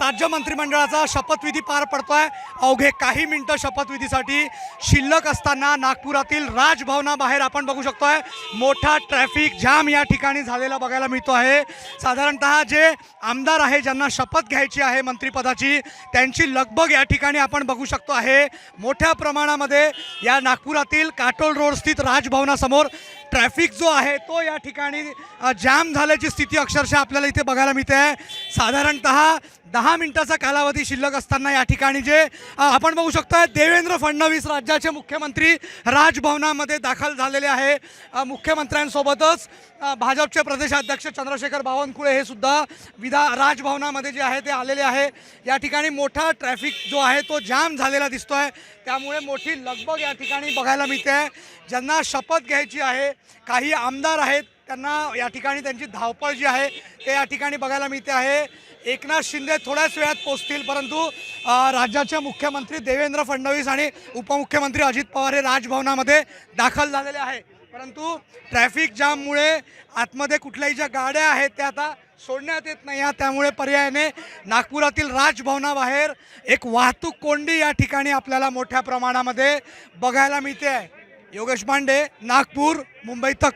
राज्य मंत्रिमंडळाचा शपथविधी पार पडतोय. अवघे काही मिनिटं शपथविधीसाठी शिल्लक असताना नागपुरातील राजभवनाबाहेर आपण बघू शकतोय. मोठा ट्रॅफिक जाम या ठिकाणी झालेला बघायला मिळतो आहे. साधारणतः जे आमदार आहे ज्यांना शपथ घ्यायची आहे मंत्रिपदाची त्यांची लगबग या ठिकाणी आपण बघू शकतो आहे. मोठ्या प्रमाणामध्ये या नागपुरातील काटोल रोड स्थित राजभवनासमोर ट्रॅफिक जो आहे तो या ठिकाणी जॅम जाम झाल्याची स्थिती अक्षरशः आपल्याला इथे बघायला मिळते. आहे साधारणतः दहा मिनिटाचा कालावधी शिल्लक असताना या ठिकाणी जे आपण बघू शकता देवेंद्र फडणवीस राज्याचे मुख्यमंत्री राजभवनामध्ये दाखल झालेले आहे. मुख्यमंत्र्यांसोबतच भाजपचे प्रदेशाध्यक्ष चंद्रशेखर बावनकुळे हे सुद्धा विधा राजभवनामध्ये जे आहे ते आलेले आहे. या ठिकाणी मोठा ट्रॅफिक जो आहे तो जाम झालेला दिसतो आहे त्यामुळे मोठी लगबग या ठिकाणी बघायला मिळते. आहे ज्यांना शपथ घ्यायची आहे काही आमदार आहेत त्यांना या ठिकाणी त्यांची धावपळ जी आहे ते या ठिकाणी बघायला मिळते आहे. एकनाथ शिंदे थोड्याच वेळात पोचतील परंतु राज्याचे मुख्यमंत्री देवेंद्र फडणवीस आणि उपमुख्यमंत्री अजित पवार हे राजभवनामध्ये दाखल झालेले आहे. परंतु ट्रॅफिक जाममुळे आतमध्ये कुठल्याही ज्या गाड्या आहेत त्या आता सोडण्यात येत नाही. या त्यामुळे पर्यायाने नागपुरातील राजभवनाबाहेर एक वाहतूक कोंडी या ठिकाणी आपल्याला मोठ्या प्रमाणामध्ये बघायला मिळते आहे. योगेश पांडे नागपूर मुंबई तक.